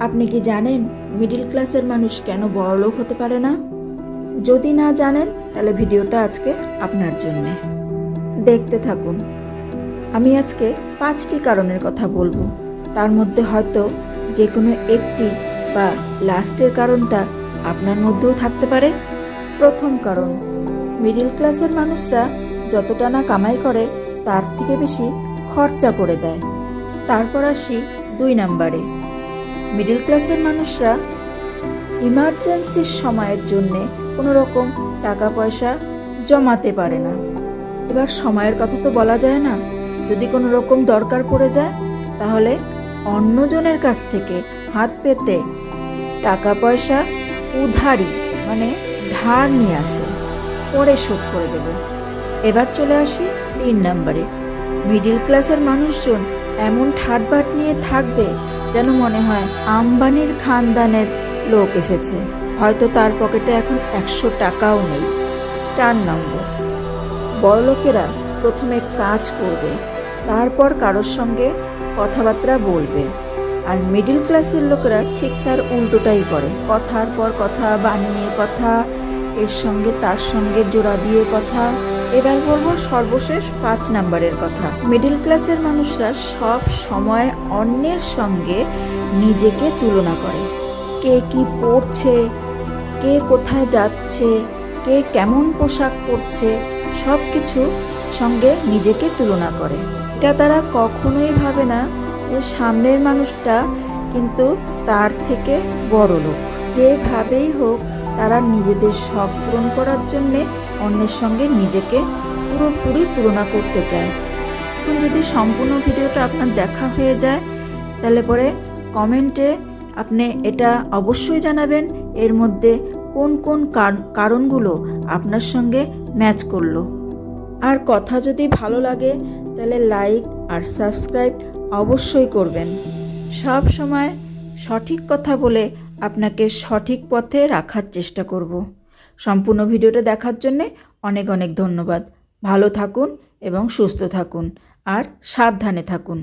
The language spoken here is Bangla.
আপনি কি জানেন মিডিল ক্লাসের মানুষ কেন বড়লোক হতে পারে না? যদি না জানেন, তাহলে ভিডিওটা আজকে আপনার জন্যে। দেখতে থাকুন। আমি আজকে পাঁচটি কারণের কথা বলব। তার মধ্যে হয়তো যে কোনো একটি বা লাস্টের কারণটা আপনার মধ্যেও থাকতে পারে। প্রথম কারণ, মিডিল ক্লাসের মানুষরা যতটা না কামাই করে, তার থেকে বেশি খরচা করে দেয়। তারপর আসি দুই নাম্বারে। মিডিল ক্লাসের মানুষরা ইমার্জেন্সির সময়ের জন্যে কোনো রকম টাকা পয়সা জমাতে পারে না। এবার সময়ের কথা তো বলা যায় না। যদি কোনো রকম দরকার পড়ে যায়, তাহলে অন্যজনের কাছ থেকে হাত পেতে টাকা পয়সা উধারি মানে ধার নিয়ে আসে, পরে শোধ করে দেব। এবার চলে আসি তিন নম্বরে। মিডিল ক্লাসের মানুষজন এমন ঠাটবাট নিয়ে থাকবে যেন মনে হয় আম্বানির খানদানের লোক এসেছে। হয়তো তার পকেটে এখন একশো টাকাও নেই। চার নম্বর। বড়লোকেরা প্রথমে কাজ করবে, তারপর কারোর সঙ্গে কথাবার্তা বলবে। আর মিডিল ক্লাসের লোকেরা ঠিক তার উল্টোটাই করে। কথার পর কথা বানিয়ে কথা, এর সঙ্গে তার সঙ্গে জোড়া দিয়ে কথা। এবার বলব সর্বশেষ পাঁচ নাম্বারের কথা। মিডিল ক্লাসের মানুষরা সব সময় অন্যের সঙ্গে নিজেকে তুলনা করে। কে কি পড়ছে, কে কোথায় যাচ্ছে, কে কেমন পোশাক পরছে সব কিছু সঙ্গে নিজেকে তুলনা করে। এটা তারা কখনোই ভাবে না যে সামনের মানুষটা কিন্তু তার থেকে বড় লোক যেভাবেই হোক তারা নিজেদের শখ পূরণ করার জন্যে অন্যের সঙ্গে নিজেকে পুরোপুরি তুলনা করতে চায়। এখন যদি সম্পূর্ণ ভিডিওটা আপনার দেখা হয়ে যায়, তাহলে পরে কমেন্টে আপনি এটা অবশ্যই জানাবেন, এর মধ্যে কোন কোন কারণগুলো আপনার সঙ্গে ম্যাচ করল। আর কথা যদি ভালো লাগে, তাহলে লাইক আর সাবস্ক্রাইব অবশ্যই করবেন। সব সময় সঠিক কথা বলে আপনাকে সঠিক পথে রাখার চেষ্টা করব। সম্পূর্ণ ভিডিওটা দেখার জন্যে অনেক অনেক ধন্যবাদ। ভালো থাকুন এবং সুস্থ থাকুন। আর সাবধানে থাকুন।